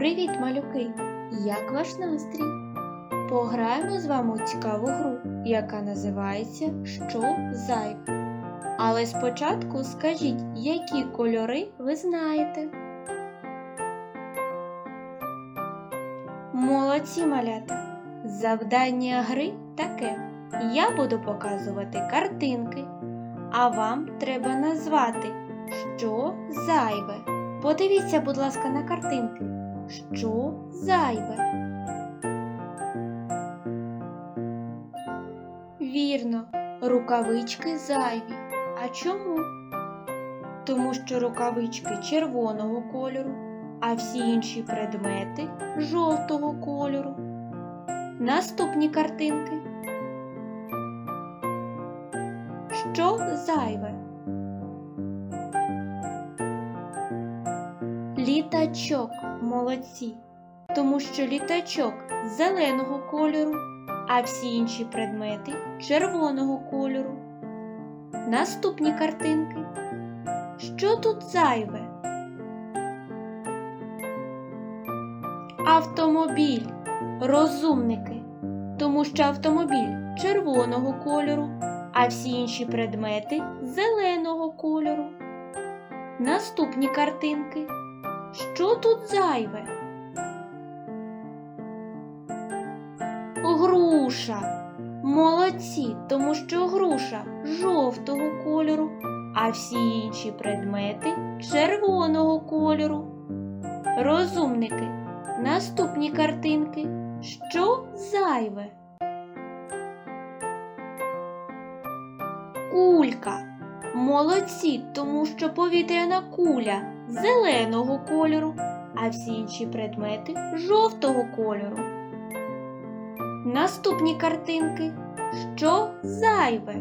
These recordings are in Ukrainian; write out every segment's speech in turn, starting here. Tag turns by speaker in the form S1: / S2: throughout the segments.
S1: Привіт, малюки! Як ваш настрій? Пограємо з вами у цікаву гру, яка називається Що зайве. Але спочатку скажіть, які кольори ви знаєте. Молодці малята! Завдання гри таке. Я буду показувати картинки, а вам треба назвати, що зайве. Подивіться, будь ласка, на картинки. Що зайве? Вірно, рукавички зайві. А чому? Тому що рукавички червоного кольору, а всі інші предмети жовтого кольору. Наступні картинки. Що зайве? Літачок молодці, тому що літачок зеленого кольору, а всі інші предмети червоного кольору. Наступні картинки. Що тут зайве? Автомобіль. Розумники, тому що автомобіль червоного кольору, а всі інші предмети зеленого кольору. Наступні картинки. Що тут зайве? Груша. Молодці, тому що груша жовтого кольору, а всі інші предмети червоного кольору. Розумники. Наступні картинки. Що зайве? Кулька. Молодці, тому що повітряна куля зеленого кольору, а всі інші предмети жовтого кольору. Наступні картинки. Що зайве?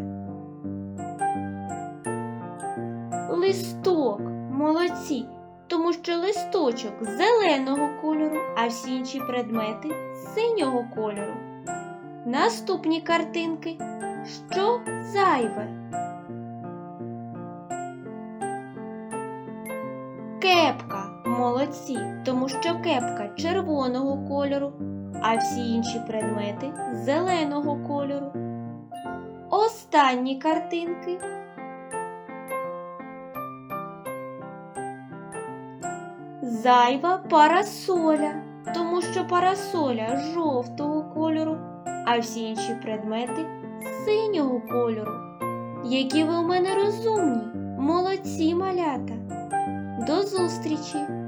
S1: Листок. Молодці, тому що листочок зеленого кольору, а всі інші предмети синього кольору. Наступні картинки. Що зайве? Молодці, тому що кепка червоного кольору, а всі інші предмети зеленого кольору. Останні картинки. Зайва парасоля, тому що парасоля жовтого кольору, а всі інші предмети синього кольору. Які ви у мене розумні, молодці малята! До зустрічі!